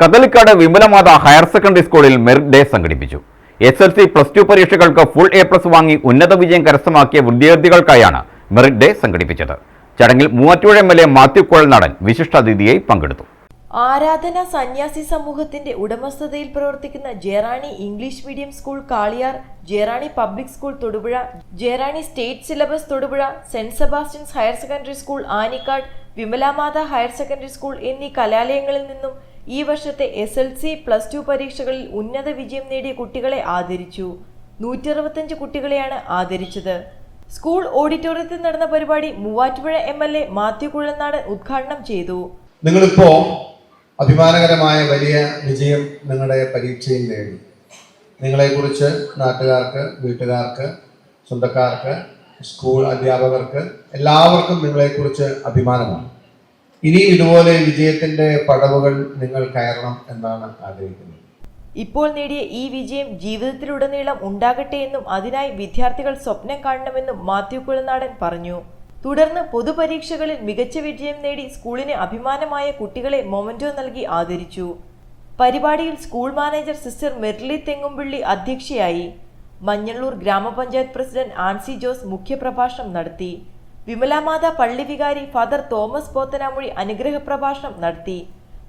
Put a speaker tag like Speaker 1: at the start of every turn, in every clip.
Speaker 1: Kadalikkad Vimalamatha higher secondary സ്കൂളിൽ merit day സംഘടിപ്പിച്ചു. S L C plus two പരീക്ഷകൾക്ക് ഫുൾ എ പ്ലസ് വാങ്ങി ഉന്നത വിജയം കരസ്ഥമാക്കിയ വിദ്യാർത്ഥികൾക്കായാണ് മെറിറ്റ് ഡേ സംഘടിപ്പിച്ചത്. ചടങ്ങിൽ Muvattupuzha M L A Mathew Kuzhalnadan വിശിഷ്ടാതിഥിയായി പങ്കെടുത്തു.
Speaker 2: ആരാധന സന്യാസി സമൂഹത്തിന്റെ ഉടമസ്ഥതയിൽ പ്രവർത്തിക്കുന്ന Jerani English medium school Kaliyar Jerani public school Thodupuzha Jerani state syllabus Thodupuzha saint Sebastian's higher secondary school Anikkad Vimalamatha higher secondary school എന്നീ കലാലയങ്ങളിൽ നിന്നും ഈ വർഷത്തെ S L C plus two പരീക്ഷകളിൽ ഉന്നത വിജയം നേടിയ കുട്ടികളെ ആദരിച്ചു. നൂറ്റി അറുപത്തഞ്ച് കുട്ടികളെയാണ് ആദരിച്ചത്. സ്കൂൾ ഓഡിറ്റോറിയത്തിൽ നടന്ന പരിപാടി Muvattupuzha M L A Mathew Kuzhalnadan ഉദ്ഘാടനം ചെയ്തു.
Speaker 3: നിങ്ങളിപ്പോ അഭിമാനകരമായ വലിയ വിജയം നിങ്ങളുടെ പരീക്ഷയിൽ നേടി. നിങ്ങളെക്കുറിച്ച് നാട്ടുകാർക്ക് വീട്ടുകാർക്ക് സ്വന്തക്കാർക്ക് സ്കൂൾ അധ്യാപകർക്ക് എല്ലാവർക്കും നിങ്ങളെക്കുറിച്ച് അഭിമാനമാണ് ഇനിയും ഇതുപോലെ വിജയത്തിന്റെ പടവുകൾ നിങ്ങൾ കയറണം എന്നാണ് ആഗ്രഹിക്കുന്നത്.
Speaker 2: ഇപ്പോൾ നേടിയ ഈ വിജയം ജീവിതത്തിലുടനീളം ഉണ്ടാകട്ടെ എന്നും അതിനായി വിദ്യാർത്ഥികൾ സ്വപ്നം കാണണമെന്നും മാത്യു കുളനാടൻ പറഞ്ഞു. തുടർന്ന് പൊതുപരീക്ഷകളിൽ മികച്ച വിജയം നേടി സ്കൂളിന് അഭിമാനമായ കുട്ടികളെ മൊമന്റോ നൽകി ആദരിച്ചു. പരിപാടിയിൽ school manager sister Merly Thengumpilly അധ്യക്ഷയായി. മഞ്ഞള്ളൂർ ഗ്രാമപഞ്ചായത്ത് പ്രസിഡന്റ് ആൻസി ജോസ് മുഖ്യപ്രഭാഷണം നടത്തി. വിമലാമാത പള്ളി വികാരി ഫാദർ തോമസ് പോത്തനാമൊഴി അനുഗ്രഹ പ്രഭാഷണം നടത്തി.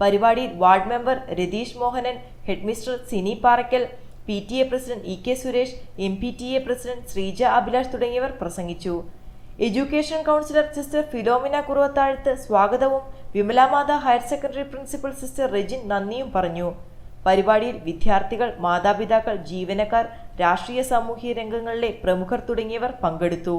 Speaker 2: പരിപാടിയിൽ ward member Ratheesh Mohanan headmistress Sini Parackal P T A president E K Suresh M P T A president Sreeja Abhilash തുടങ്ങിയവർ പ്രസംഗിച്ചു. Education counsellor sister Philomina Kuruvathazhath സ്വാഗതവും Vimalamatha higher secondary principal sister Rejin നന്ദിയും പറഞ്ഞു. പരിപാടിയിൽ വിദ്യാർത്ഥികൾ മാതാപിതാക്കൾ ജീവനക്കാർ രാഷ്ട്രീയ സാമൂഹ്യ രംഗങ്ങളിലെ പ്രമുഖർ തുടങ്ങിയവർ പങ്കെടുത്തു.